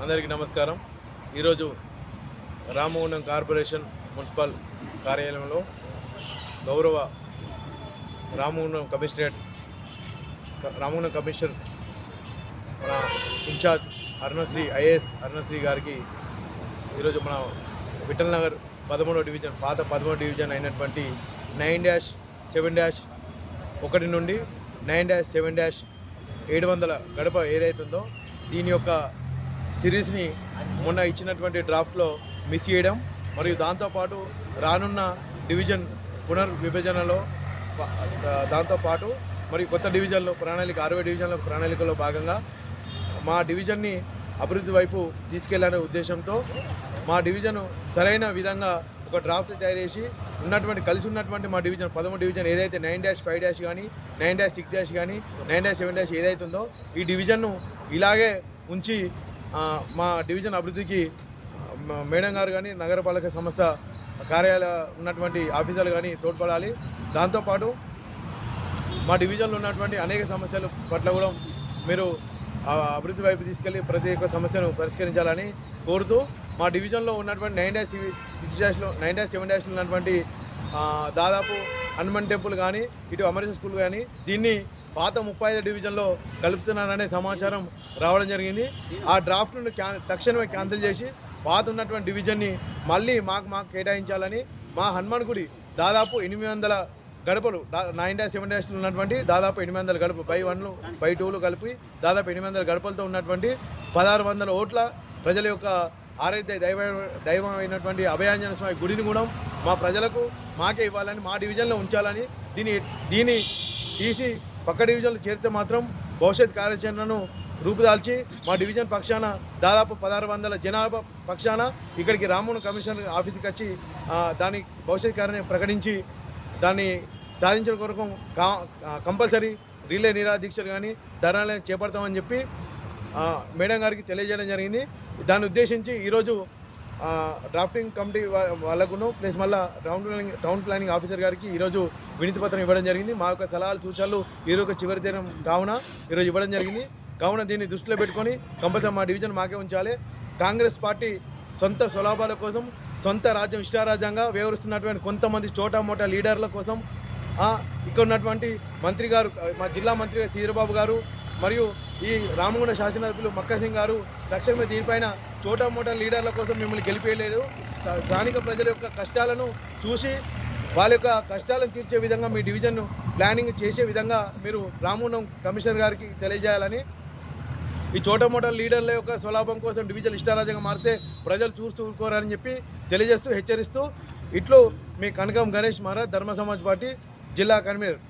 అందరికీ నమస్కారం. ఈరోజు రామగుండం కార్పొరేషన్ మున్సిపల్ కార్యాలయంలో గౌరవ రామగుండం కమిషనరేట్ క- రామగుండం కమిషనర్ మన ఇన్ఛార్జ్ అరుణశ్రీ ఐఏఎస్ అరుణశ్రీ గారికి ఈరోజు మన విఠల్ నగర్ పదమూడో డివిజన్ పాత పదమూడో డివిజన్ అయినటువంటి నైన్ డ్యాష్ సెవెన్ డ్యాష్ ఒకటి నుండి నైన్ డ్యాష్ సెవెన్ డ్యాష్ ఏడు వందల గడప ఏదైతుందో దీని యొక్క సిరీస్ని మొన్న ఇచ్చినటువంటి డ్రాఫ్ట్లో మిస్ చేయడం మరియు దాంతోపాటు రానున్న డివిజన్ పునర్విభజనలో దాంతోపాటు మరియు కొత్త డివిజన్లో ప్రణాళిక అరవై డివిజన్ల ప్రణాళికలో భాగంగా మా డివిజన్ని అభివృద్ధి వైపు తీసుకెళ్ళనే ఉద్దేశంతో మా డివిజన్ సరైన విధంగా ఒక డ్రాఫ్ట్ తయారు చేసి ఉన్నటువంటి కలిసి ఉన్నటువంటి మా డివిజన్ పదమూడు డివిజన్ ఏదైతే నైన్ డాష్ ఫైవ్ డాష్ కానీ నైన్ డాష్ సిక్స్ డాష్ కానీ నైన్ డాష్ సెవెన్ డాష్ ఏదైతే ఉందో ఈ డివిజన్ను ఇలాగే ఉంచి మా డివిజన్ అభివృద్ధికి మేడం గారు కానీ నగరపాలక సంస్థ కార్యాలయ ఉన్నటువంటి ఆఫీసర్లు కానీ తోడ్పడాలి. దాంతోపాటు మా డివిజన్లో ఉన్నటువంటి అనేక సమస్యల పట్ల కూడా మీరు ఆ అభివృద్ధి వైపు తీసుకెళ్ళి ప్రతి ఒక్క సమస్యను పరిష్కరించాలని కోరుతూ మా డివిజన్లో ఉన్నటువంటి నైన్ డాష్ సిక్స్ డాష్లో నైన్ డాష్ సెవెన్ డాష్లో ఉన్నటువంటి దాదాపు హనుమాన్ టెంపుల్ కానీ ఇటు అమరీష స్కూల్ కానీ దీన్ని పాత ముప్పై ఐదు డివిజన్లో కలుపుతున్నారనే సమాచారం రావడం జరిగింది. ఆ డ్రాఫ్ట్ను క్యా తక్షణమే క్యాన్సిల్ చేసి పాత ఉన్నటువంటి డివిజన్ని మళ్ళీ మాకు మాకు కేటాయించాలని మా హనుమాన్ గుడి దాదాపు ఎనిమిది వందల గడపలు నైన్ డాష్ సెవెన్ డాష్లు ఉన్నటువంటి దాదాపు ఎనిమిది వందల గడప బై వన్లు బై టూలు కలిపి దాదాపు ఎనిమిది వందల గడపలతో ఉన్నటువంటి పదహారు వందల ఓట్ల ప్రజల యొక్క ఆరాధ్య దైవ దైవమైనటువంటి అభయాంజన స్వామి గుడిని కూడా మా ప్రజలకు మాకే ఇవ్వాలని మా డివిజన్లో ఉంచాలని దీని దీన్ని తీసి పక్క డివిజన్లు చేరితే మాత్రం భవిష్యత్ కార్యాచరణను రూపుదాల్చి మా డివిజన్ పక్షాన దాదాపు పదహారు వందల జనాభా పక్షాన ఇక్కడికి రామోహన్ కమిషనర్ ఆఫీస్కి వచ్చి దాని భవిష్యత్ కార్యాన్ని ప్రకటించి దాన్ని సాధించడం కొరకు కంపల్సరీ రిలే నిరాదీక్షలు కానీ ధర్నాలను చేపడతామని చెప్పి మేడం గారికి తెలియజేయడం జరిగింది. దాన్ని ఉద్దేశించి ఈరోజు డ్రాఫ్టింగ్ కమిటీ వాళ్ళకును ప్లస్ మళ్ళా town planning town planning officer గారికి ఈరోజు వినతి పత్రం ఇవ్వడం జరిగింది. మా యొక్క సలహాలు సూచనలు ఈరోజు చివరి దినం కావున ఈరోజు ఇవ్వడం జరిగింది. కావున దీన్ని దృష్టిలో పెట్టుకొని కంపల్సరీ మా డివిజన్ మాకే ఉంచాలి. కాంగ్రెస్ పార్టీ సొంత స్వలాభాల కోసం సొంత రాజ్యం ఇష్టారాజ్యంగా వ్యవహరిస్తున్నటువంటి కొంతమంది చోటా మోటా లీడర్ల కోసం ఇక్కడ ఉన్నటువంటి మంత్రి గారు మా జిల్లా మంత్రి గారు గారు మరియు ఈ రామగుండ శాసనసభ్యులు మక్క సింగ్ గారు తక్షణమే దీనిపైన చోటా మోటా లీడర్ల కోసం మిమ్మల్ని గెలిపేయలేదు. స్థానిక ప్రజల యొక్క కష్టాలను చూసి వాళ్ళ యొక్క కష్టాలను తీర్చే విధంగా మీ డివిజన్ ప్లానింగ్ చేసే విధంగా మీరు రామూనం కమిషనర్ గారికి తెలియజేయాలని ఈ చోట మోటా లీడర్ల యొక్క స్వలాభం కోసం డివిజన్ ఇష్టారాజ్యంగా మారితే ప్రజలు చూస్తూ ఊరుకోరని చెప్పి తెలియజేస్తూ హెచ్చరిస్తూ ఇట్లు మీ కనకం గణేష్ మహారాజ్ ధర్మ సమాజ్ పార్టీ జిల్లా కన్వీనర్